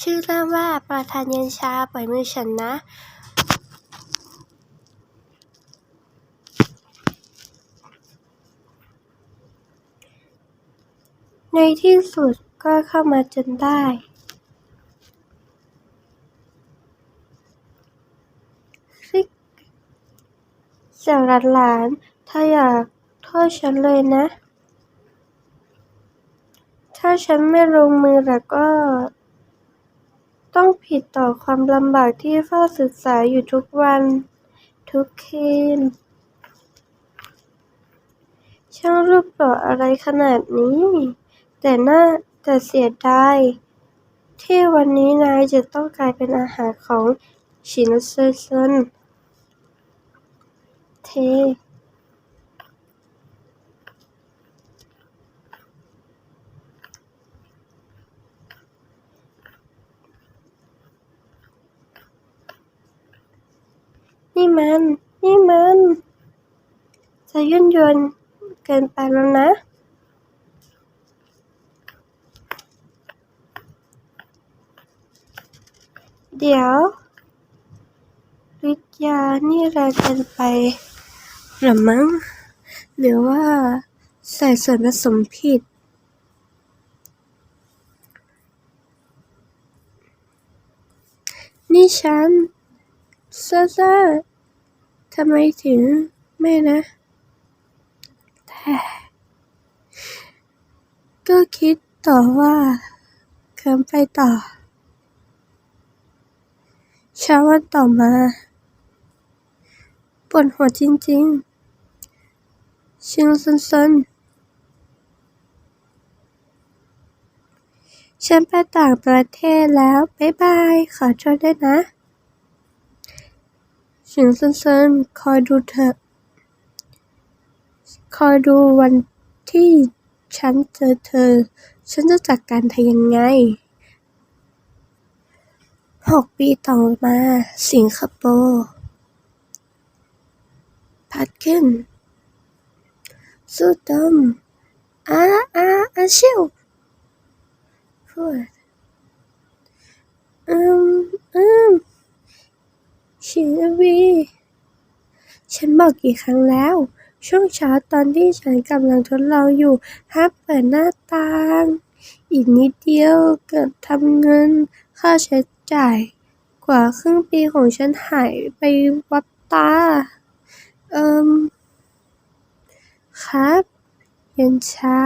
ชื่อเรื่องว่าประธานเย็นชาปล่อยมือฉันนะ ในที่สุดก็เข้ามาจนได้คลิกเสี่ยวหลาน ถ้าอยากโทษฉันเลยนะ ถ้าฉันไม่ลงมือแล้วก็ ต้องผิดต่อความลำบากที่เฝ้าศึกษาอยู่ทุกวัน ทุกคืน ช่างรูปหล่ออะไรขนาดนี้ แต่น่าแต่เสียดายที่วันนี้นายจะต้องกลายเป็นอาหารของฉินเซินเซนเท นี่มัน นี่มัน จะยุ่นยวนเกินไปแล้วนะ เดี๋ยวฤทธิ์ยานี่แรงเกินไปหรือมั้ง หรือว่าใส่ส่วนผสมผิดนี่ฉันซ่าซ่า ทำไมถึงไม่นะ แต่ก็คิดต่อว่าเคิมไปต่อ เช้าวันต่อมาปวดหัวจริงๆ ชิงซนซนฉันไปต่างประเทศแล้ว บ๊ายบาย ขอโทษด้วยนะ ชิงซันซันคอยดูเถอะ คอยดูวันที่ฉันเจอเธอ ฉันจะจัดการเธอยังไงหกปีต่อมา สิงคโปร์พัดขึ้นสู้ดมอาอาอาชิวพูดอืมอืม ชินวี ฉันบอกกี่ครั้งแล้ว ช่วงเช้าตอนที่ฉันกำลังทดลองอยู่ห้ามเปิดหน้าต่าง อีกนิดเดียวเกือบทำเงินค่าใช้จ่าย กว่าครึ่งปีของฉันหายไปวับตา เอิมครับ เย็นชา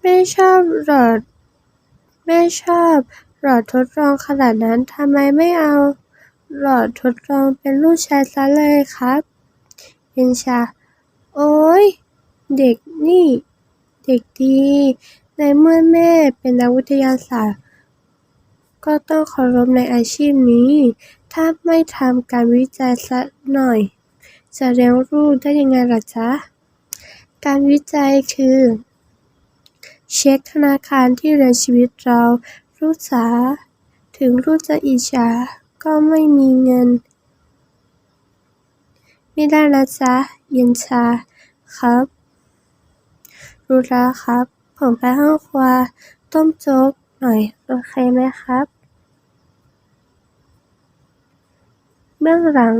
ไม่ชอบหลอด ไม่ชอบ หลอดทดลองขนาดนั้นทำไมไม่เอาหลอดทดลองเป็นลูกชายซะเลยครับ เย็นชา โอ๊ยเด็กนี่ เด็กดี ในเมื่อแม่เป็นนักวิทยาศาสตร์ ก็ต้องเคารพในอาชีพนี้ ถ้าไม่ทำการวิจัยสักหน่อย จะเลี้ยงลูกได้ยังไงล่ะจ๊ะ การวิจัยคือ เช็คธนาคารที่เลี้ยงชีวิตเรา ลูกจ๋า ถึงลูกจะอิจฉา ก็ไม่มีเงิน ไม่ได้นะจ๊ะ เย็นชา ครับ รู้แล้วครับ ผมไปห้องครัวต้มโจ๊กหน่อย โอเคไหมครับ เบื้องหลัง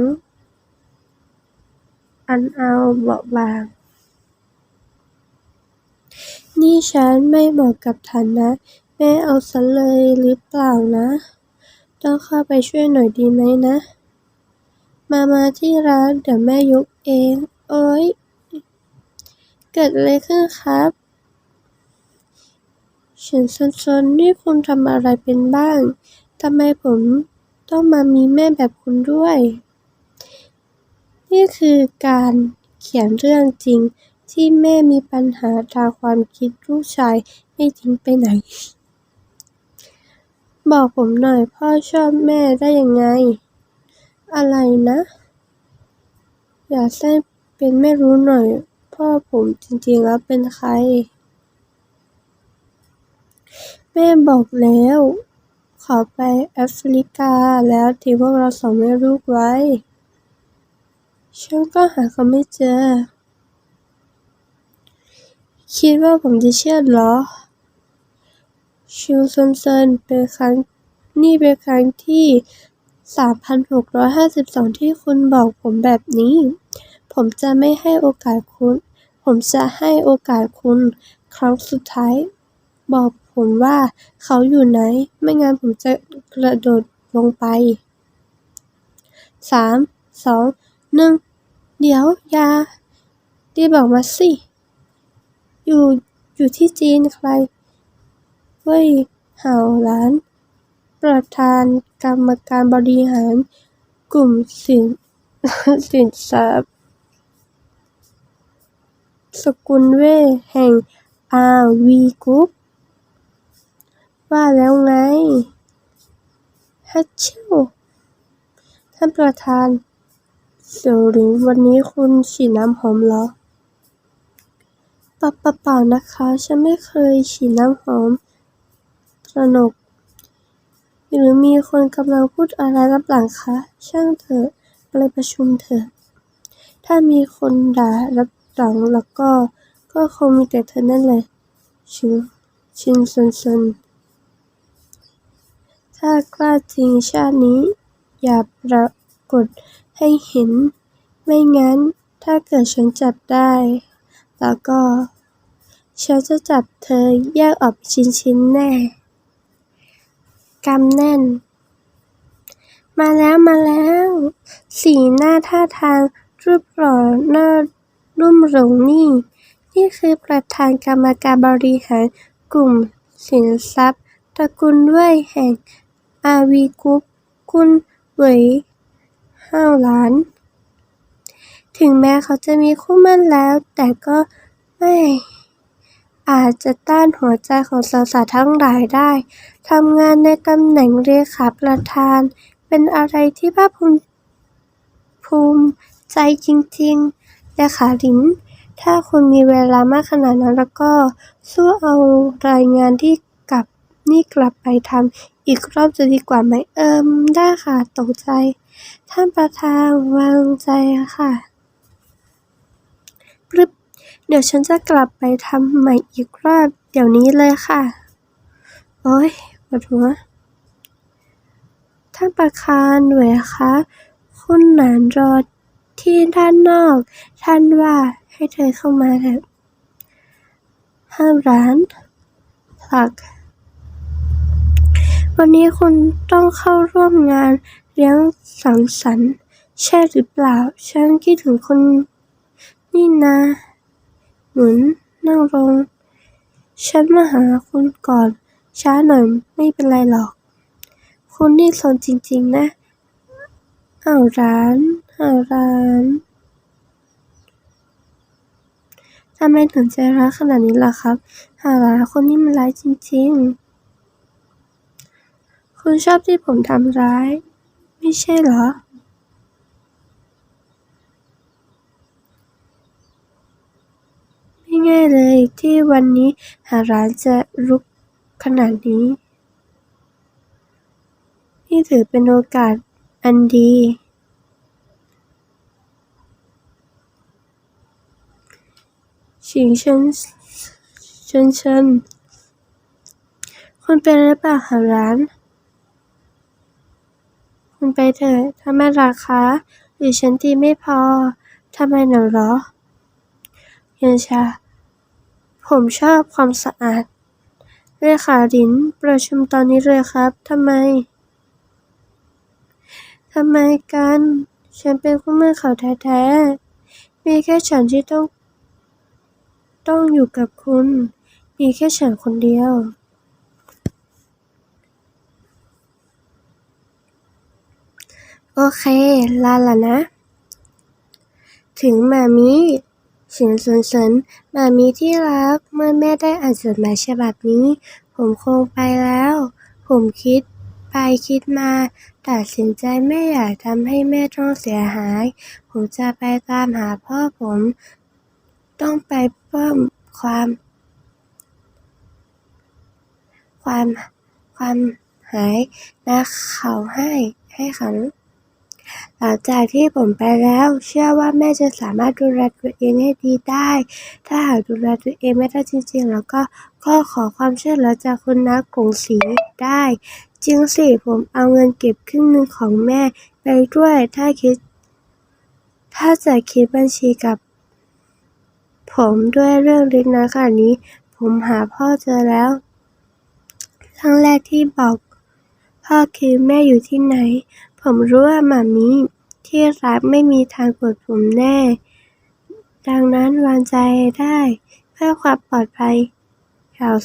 อันเอาเบาบางนี่ฉันไม่เหมาะกับฐานะ แม่เอาซะเลยหรือเปล่านะ ต้องเข้าไปช่วยหน่อยดีไหมนะ มามาที่ร้านเดี๋ยวแม่ยกเอง โอ๊ย เกิดอะไรขึ้นครับฉินซันซนนี่คุณทำอะไรเป็นบ้าง ทำไมผมต้องมามีแม่แบบคุณด้วย นี่คือการเขียนเรื่องจริงที่แม่มีปัญหาทางความคิดลูกชายไม่ทิ้งไปไหน บอกผมหน่อย พ่อชอบแม่ได้ยังไง อะไรนะ อยากให้เป็นไม่รู้หน่อย พ่อผมจริงๆแล้วเป็นใคร แม่บอกแล้ว ขอไปแอฟริกาแล้วทิ้งพวกเราสองแม่ลูกไว้ ฉันก็หาเขาไม่เจอ คิดว่าผมจะเชื่อหรอ ชิวซนเซินเป็นครั้งนี่เป็นครั้งที่สามพันหกร้อยห้าสิบสองที่คุณบอกผมแบบนี้ ผมจะไม่ให้โอกาสคุณ ผมจะให้โอกาสคุณครั้งสุดท้าย บอกผมว่าเขาอยู่ไหน ไม่งั้นผมจะกระโดดลงไปสามสองหนึ่งเดี๋ยวยารีบบอกมาสิ อยู่อยู่ที่จีนใคร เว่ยเห่าหลาน ประธานกรรมการบริหาร กลุ่มสินสินทรัพย์สกุลเว่ยแห่งอาวีกรุ๊ปว่าแล้วไงฮัทชิวท่านประธานเสี่ยวหลิงวันนี้คุณฉีดน้ำหอมเหรอปล่าเปล่าเปล่านะคะ ฉันไม่เคยฉีดน้ำหอม ตระหนกหรือมีคนกำลังพูดอะไรรับหลังคะ ช่างเถอะ ไปประชุมเถอะ ถ้ามีคนด่ารับหลังแล้วก็ ก็คงมีแต่เธอนั่นแหละ ชิน ชินซนซนถ้ากล้าจริงชาตินี้ อย่าปรากฏให้เห็น ไม่งั้นถ้าเกิดฉันจับได้ แล้วก็ ฉันจะจับเธอแยกออกเป็นชิ้นๆแน่ กำแน่น มาแล้วมาแล้ว สีหน้าท่าทางรูปหล่อหน้ารุ่มหลงนี่ นี่คือประธานกรรมการบริหารกลุ่มสินทรัพย์ ตระกูลเว่ยแห่งอาวีกรุ๊ปคุณเหวยห่าหลาน ถึงแม้เขาจะมีคู่มั่นแล้ว แต่ก็ไม่ อาจจะต้านหัวใจของสาวๆทั้งหลายได้ ทำงานในตำแหน่งเลขาประธาน เป็นอะไรที่ภาคภูมิภูมิใจจริงๆเลขาหลิน ถ้าคุณมีเวลามากขนาดนั้นแล้วก็ สู้เอารายงานที่กลับนี่กลับไปทำอีกรอบจะดีกว่าไหมเอิมได้ค่ะตกใจ ท่านประธานวางใจค่ะ เดี๋ยวฉันจะกลับไปทำใหม่อีกรอบเดี๋ยวนี้เลยค่ะ โอ้ยปวดหัว ท่านประธานเหวยคะคุณหนานรอที่ด้านนอก ท่านว่าให้เธอเข้ามาเถอะห้ามร้านผลัก วันนี้คุณต้องเข้าร่วมงานเลี้ยงสังสรรค์ใช่หรือเปล่า ฉันคิดถึงคุณนี่นะ หนุนนั่งลง ฉันมาหาคุณก่อน ช้าหน่อยไม่เป็นไรหรอก คุณนี่สนจริงๆ นะอ้าวร้านอ้าวร้านทำไมถึงใจร้ายขนาดนี้ล่ะครับหาร้านคนนี้มันร้ายจริงๆ คุณชอบที่ผมทำร้าย ไม่ใช่เหรอ ไม่ ง่ายเลยที่วันนี้หาร้านจะรุกขนาดนี้ นี่ถือเป็นโอกาสอันดี ชิงเชิญเชิญเชิญคุณเป็นหรือเปล่าหาร้าน คุณไปเถอะถ้าไม่ราคาหรือฉันตีไม่พอทำไมหนอหรอเย็นชา ผมชอบความสะอาด เลขาลินประชุมตอนนี้เลยครับ ทำไม ทำไมกัน ฉันเป็นคู่หมั่เขาแท้ๆ มีแค่ฉันที่ต้อง ต้องอยู่กับคุณ มีแค่ฉันคนเดียวโอเค ลาละนะ ถึงมามิ เฉินสนสนมามิที่รัก เมื่อแม่ได้อ่านจดหมายฉบับนี้ ผมคงไปแล้ว ผมคิดไปคิดมา ตัดสินใจไม่อยากทำให้แม่ต้องเสียหาย ผมจะไปตามหาพ่อผม ต้องไปเพิ่มความ ความความหายนะเขาให้ให้เขา หลังจากที่ผมไปแล้ว เชื่อว่าแม่จะสามารถดูแลตัวเองให้ดีได้ ถ้าหากดูแลตัวเองไม่ได้จริงๆ แล้วก็ก็ขอความช่วยเหลือจากคุณน้ากงสีได้ จริงสิผมเอาเงินเก็บครึ่งหนึ่งของแม่ไปด้วยถ้าคิด ถ้าจะคิดบัญชีกับ ผมด้วยเรื่องเล็กน้อยขนาดนี้ ผมหาพ่อเจอแล้วครั้งแรกที่บอกพ่อคือแม่อยู่ที่ไหน ผมรู้ว่าหมามีที่รักไม่มีทางโกรธผมแน่ ดังนั้นวางใจได้เพื่อความปลอดภัยอย่าง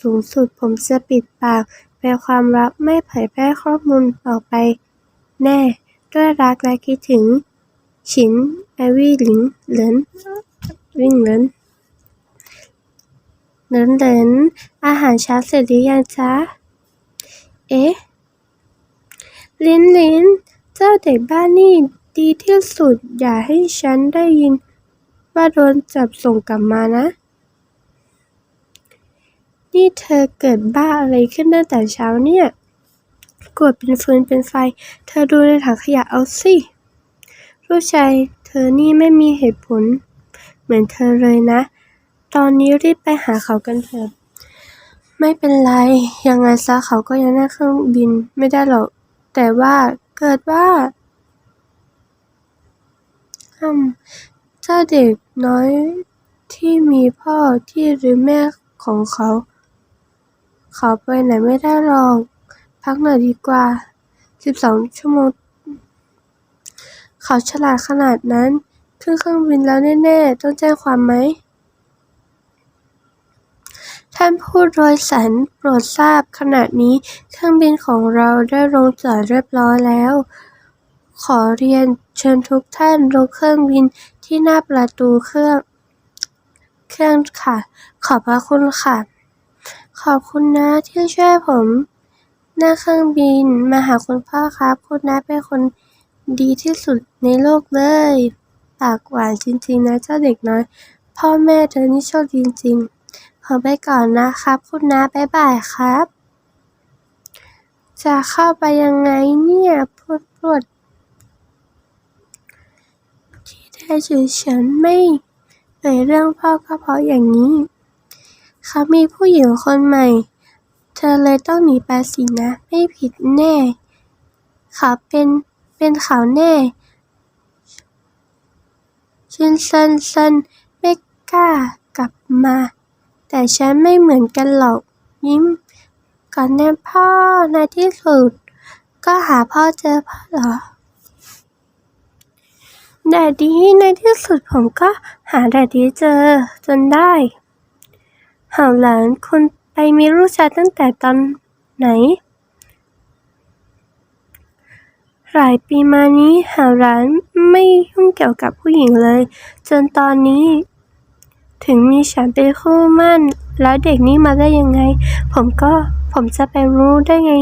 สูงสุดผมจะปิดปากเป็นความลับไม่เผยแพร่ข้อมูลออกไป แน่ ด้วยรักและคิดถึง ฉินไอวี่หลิงเหลินวิ่งเหลินเหลินเหลินอาหารเช้าเสร็จหรือยังจ๊ะ เอ๊ะ ลินลินเจ้าเด็กบ้านนี่ดีที่สุด อย่าให้ฉันได้ยินว่าโดนจับส่งกลับมานะ นี่เธอเกิดบ้าอะไรขึ้นตั้งแต่เช้าเนี่ยกดเป็นฟืนเป็นไฟ เธอดูในถังขยะเอาสิ ลูกชายเธอนี่ไม่มีเหตุผล เหมือนเธอเลยนะ ตอนนี้รีบไปหาเขากันเถอะ ไม่เป็นไร ยังไงซะเขาก็ยังนั่งเครื่องบินไม่ได้หรอก แต่ว่าเกิดว่าอืมเจ้าเด็กน้อยที่มีพ่อที่หรือแม่ของเขา เขาไปไหนไม่ได้หรอก พักหน่อยดีกว่าสิบสองชั่วโมง เขาฉลาดขนาดนั้น ขึ้นเครื่องบินแล้วแน่ ๆ ต้องแจ้งความไหม ท่านผู้โดยสาร โปรดทราบ ขณะนี้เครื่องบินของเราได้ลงจอดเรียบร้อยแล้ว ขอเรียนเชิญทุกท่านลงเครื่องบินที่หน้าประตูเครื่อง เครื่องค่ะ ขอบพระคุณค่ะ ขอบคุณนะที่ช่วยผมหนั่งเครื่องบินมาหาคุณพ่อครับ คุณน้าเป็นคนดีที่สุดในโลกเลย ปากหวานจริงๆนะเจ้าเด็กน้อย พ่อแม่เธอนี่โชคดีจริงๆ อไปก่อนนะครับ คุณน้าบ๊ายบายครับ จะเข้าไปยังไงเนี่ยพูดพูดที่แท้จริงฉันไม่เอ่ยเรื่องพ่อก็เพราะอย่างนี้เขามีผู้หญิงคนใหม่ เธอเลยต้องหนีไปสินะ ไม่ผิดแน่เขาเป็นเป็นเขาแน่ชินเซนเซนไม่กล้ากลับมา แต่ฉันไม่เหมือนกันหรอก ยิ้มก่อนแน่พ่อในที่สุด ก็หาพ่อเจอพ่อเหรอแดดดีในที่สุดผมก็หาแดดดีเจอจนได้เห่าหลานคุณไปมีลูกชายตั้งแต่ตอนไหน หลายปีมานี้หาหลานไม่ยุ่งเกี่ยวกับผู้หญิงเลย จนตอนนี้ ถึงมีฉันเป็นคู่มั่น แล้วเด็กนี้มาได้ยังไง ผมก็ผมจะไปรู้ได้ไง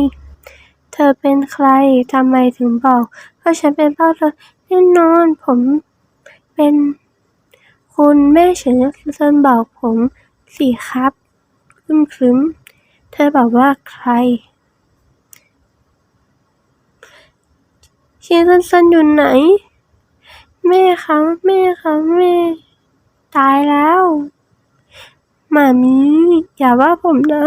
เธอเป็นใครทำไมถึงบอกว่าฉันเป็นพ่อเธอแน่นอนผมเป็นคุณแม่เฉินเซินบอกผมสิครับครึ้มครึ้ม เธอบอกว่าใครชินเซินเซนอยู่ไหน แม่คะแม่คะแม่ ตายแล้วหมามีอย่าว่าผมนะ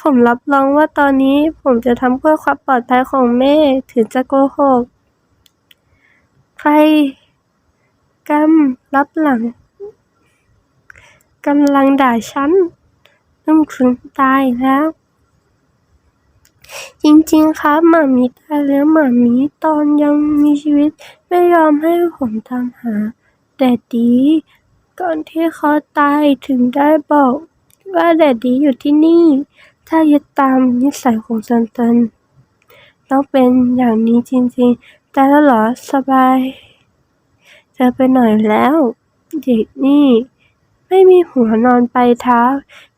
ผมรับรองว่าตอนนี้ผมจะทำเพื่อความปลอดภัยของแม่ถึงจะโกหก ใครกำรับหลังกำลังด่าฉันอึ้มครึ้มตายแล้ว จริงๆ ครับหมามีตายแล้วหมามีตอนยังมีชีวิต ไม่ยอมให้ผมตามหา แต่ดี ก่อนที่เขาตายถึงได้บอกว่าแดดดีอยู่ที่นี่ ถ้ายึดตามนิสัยของซันตันต้องเป็นอย่างนี้จริงๆ แต่แล้วเหรอสบายเจอไปหน่อยแล้วเด็กนี่ ไม่มีหัวนอนไปเท้า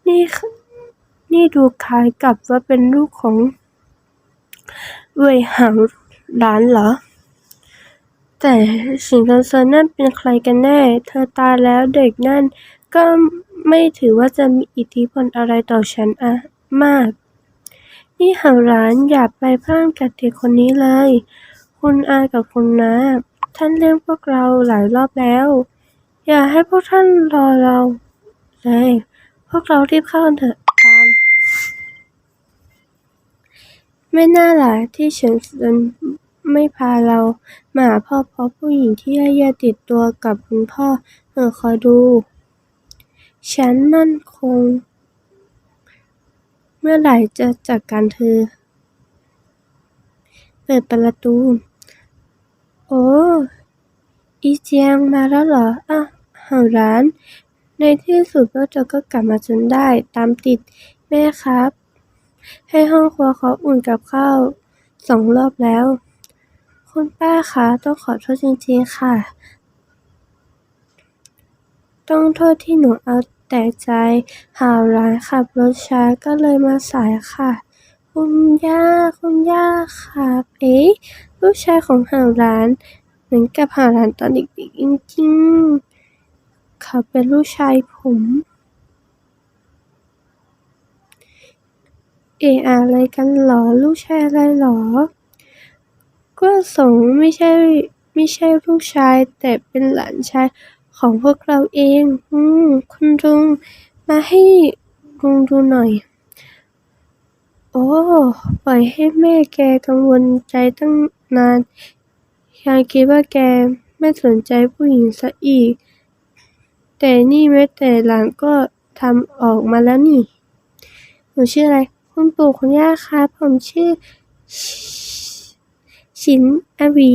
นี่นี่ดูคล้ายกับว่าเป็นลูกของเว่ยหางหลานเหรอ แต่สิงห์เซินนั่นเป็นใครกันแน่ เธอตายแล้วเด็กนั่นก็ไม่ถือว่าจะมีอิทธิพลอะไรต่อฉันอะมาก นี่หางหลานอย่าไปพลาดกับเด็กคนนี้เลย คุณอากับคุณน้าท่านเรียกพวกเราหลายรอบแล้ว อย่าให้พวกท่านรอเราเลยพวกเรารีบเข้ากันเถอะตาม ไม่น่าล่ะที่เฉินเซิน ไม่พาเรามาหาพ่อเพราะผู้หญิงที่แย่ๆติดตัวกับคุณพ่อเออคอยดู ฉันนั่นคง เมื่อไหร่จะจัดการเธอ เปิดประตู โอ้อีเจียงมาแล้วเหรออะเห่าร้าน ในที่สุดพวกเธอก็กลับมาจนได้ ตามติดแม่ครับ ให้ห้องครัวเขาอุ่นกับข้าวสองรอบแล้ว คุณป้าคะ ต้องขอโทษจริงๆค่ะ ต้องโทษที่หนูเอาแต่ใจ หาร้านขับรถช้าก็เลยมาสายค่ะ คุณย่า คุณย่าครับเอ๊ะลูกชายของหาร้าน เหมือนกับหาร้านตอนเด็กๆจริงๆเขาเป็นลูกชายผมเอะอะไรกันหรอ ลูกชายอะไรหรอ ก็สงไม่ใช่ ไม่ใช่ลูกชาย แต่เป็นหลานชายของพวกเราเอง อืม คุณลุง มาให้ลุงดูหน่อย โอ้ ปล่อยให้แม่แกกังวลใจตั้งนาน ยังคิดว่าแกไม่สนใจผู้หญิงซะอีก แต่นี่แม้แต่หลานก็ทำออกมาแล้วนี่ หนูชื่ออะไร คุณปู่คุณย่าครับผมชื่อ ชินอวี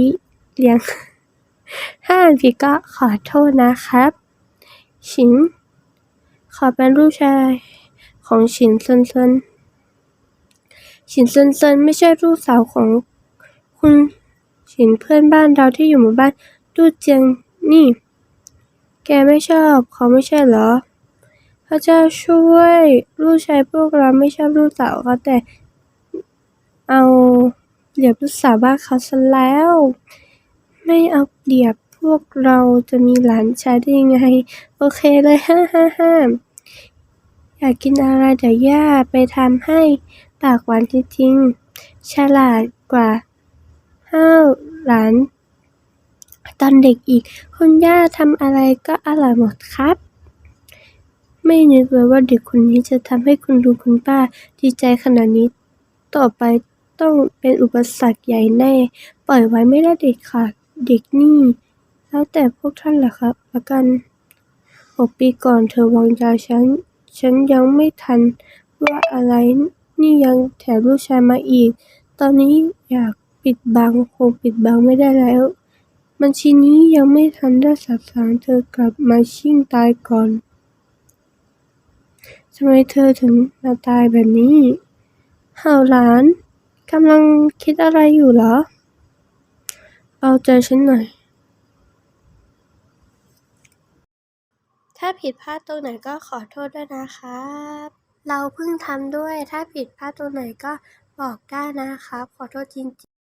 เลียง ถ้าอ่านผิดก็ขอโทษนะครับ ชิน ขอเป็นลูกชายของชินซนซนฉินซนซนไม่ใช่ลูกสาวของคุณฉินเพื่อนบ้านเราที่อยู่หมู่บ้านตู้เจียงนี่ แกไม่ชอบเขาไม่ใช่เหรอ พระเจ้าช่วยลูกชายพวกเราไม่ชอบลูกสาวเขาแต่เอา เปรียบลูกสาวบ้านเขาซะแล้ว ไม่เอาเปรียบพวกเราจะมีหลานชายได้ยังไง โอเคเลยฮ่าฮ่าฮ่าอยากกินอะไรเดี๋ยวย่าไปทำให้ ปากหวานจริงๆ ฉลาดกว่าห้าวหลาน ตอนเด็กอีก คุณย่าทำอะไรก็อร่อยหมดครับ ไม่นึกเลยว่าเด็กคนนี้จะทำให้คุณลุงคุณป้าดีใจขนาดนี้ ต่อไป ต้องเป็นอุปสรรคใหญ่แน่ ปล่อยไว้ไม่ได้เด็ดขาดเด็กนี่ แล้วแต่พวกท่านล่ะครับละกันหกปีก่อนเธอวางยาฉัน ฉันยังไม่ทันว่าอะไรนี่ยังแถมลูกชายมาอีก ตอนนี้อยากปิดบังคงปิดบังไม่ได้แล้ว บัญชีนี้ยังไม่ทันได้สาบสางเธอกลับมาชิ่งตายก่อนทำไมเธอถึงมาตายแบบนี้ห่าวหลาน กำลังคิดอะไรอยู่เหรอ เอาใจฉันหน่อย ถ้าผิดพลาดตรงไหนก็ขอโทษด้วยนะครับ เราเพิ่งทำด้วย ถ้าผิดพลาดตรงไหนก็บอกได้นะครับ ขอโทษจริงๆ